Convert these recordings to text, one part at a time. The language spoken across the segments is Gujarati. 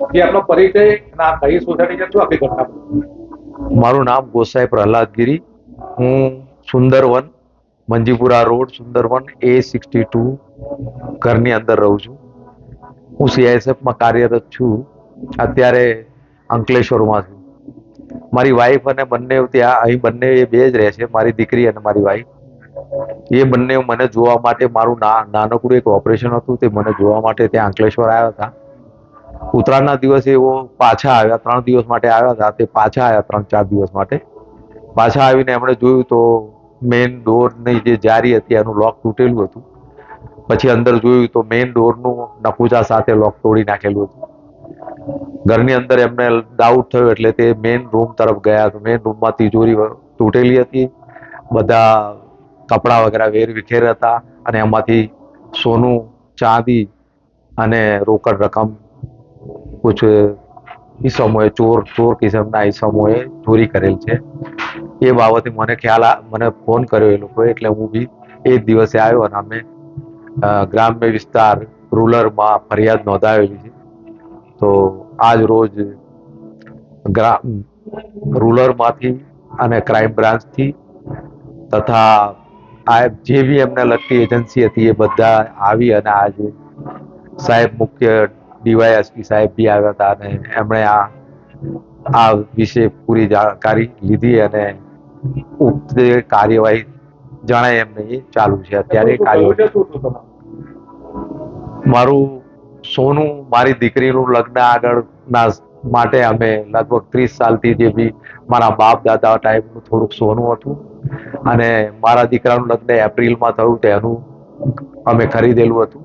આપનો પરિચય અને આ કઈ સોસાયટી છે, શું આખી ઘટના? મારું નામ ગોસાઈ પ્રહલાદગીરી. હું Sundarvan, Manjipura road, Sundarvan A sixty two ઘરની અંદર રહું છું. હું સીઆઈએસએફમાં કાર્યરત છું. અત્યારે અંકલેશ્વરમાં છું. મારી વાઈફ અને બંને ત્યાં, અહીં બંને એ બે જ રહે છે, મારી દીકરી અને મારી વાઈફ એ બંને મને જોવા માટે મારું નાનકડું એક ઓપરેશન હતું, તે મને જોવા માટે ત્યાં અંકલેશ્વર આવ્યા હતા. ઉત્તરાયણના દિવસે એવો પાછા આવ્યા, ત્રણ દિવસ માટે આવ્યા હતા. તે પાછા આવ્યા, ત્રણ ચાર દિવસ માટે. પાછા આવીને એમણે જોયું તો મેઇન ડોરની જે જારી હતી, એનું લોક તૂટેલું હતું. પછી અંદર જોયું તો મેઇન ડોરનું નકુચા સાથે લોક તોડી નાખેલું હતું. ઘરની અંદર એમને ડાઉટ થયો એટલે તે મેઇન રૂમ તરફ ગયા. મેઇન રૂમમાં તિજોરી તૂટેલી હતી. બધા કપડાં વગેરે વેર વિખેર હતા અને એમાંથી સોનું, ચાંદી અને રોકડ રકમ કુછ ઈસમોએ ચોર ચોર કિસ્મના ઈસમોએ ચોરી કરેલ છે. એ બાબતે મને ખ્યાલ મને ફોન કર્યો એ લોકોએ, એટલે હું બી એ જ દિવસે આવ્યો અને અમે ગ્રામ્ય વિસ્તાર રૂરલમાં ફરિયાદ નોંધાવેલી છે. તો આજ રોજ ગ્રામ રૂરલમાંથી અને ક્રાઇમ બ્રાન્ચથી તથા આ જે બી એમને લગતી એજન્સી હતી એ બધા આવી અને આજે સાહેબ મુખ્ય ડીવાયએસપી સાહેબ બી આવ્યા હતા અને એમણે આ આ વિશે પૂરી જાણકારી લીધી અને ઉક્ત કાર્યવાહી જણાય એમને એ ચાલુ છે અત્યારે કાર્યવાહી? મારું સોનું મારી દીકરીનું લગ્ન આગળના માટે અમે લગભગ ત્રીસ સાલથી જે બી મારા બાપ દાદા ટાઈપનું થોડુંક સોનું હતું અને મારા દીકરાનું લગ્ન એપ્રિલમાં થયું તેનું અમે ખરીદેલું હતું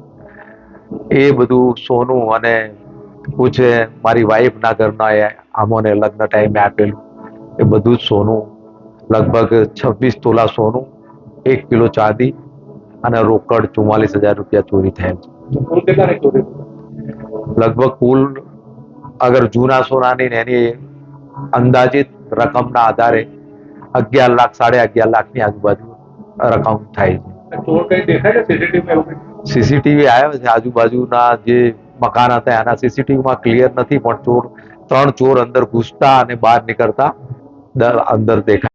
એ બધું સોનું અને પૂછે મારી વાઈફના ઘરના એ અમોને લગ્ન ટાઈમે આપેલું એ બધું જ સોનું, લગભગ છવ્વીસ તોલા સોનું, એક કિલો ચાંદી અને રોકડ ચુમ્માલીસ હજાર રૂપિયા ચોરી થયેલ? લગભગ કુલ અગર જૂના સોનાની એની અંદાજિત રકમના આધારે અગિયાર લાખ, સાડે અગિયાર લાખની આજુબાજુ રકમ થાય છે સીસીટીવી સીસીટીવી આવ્યા છે આજુબાજુના જે મકાન હતા, એના સીસીટીવીમાં ક્લિયર નથી, પણ ચોર, ત્રણ ચોર અંદર ઘૂસતા અને બહાર નીકળતા અંદર દેખાય.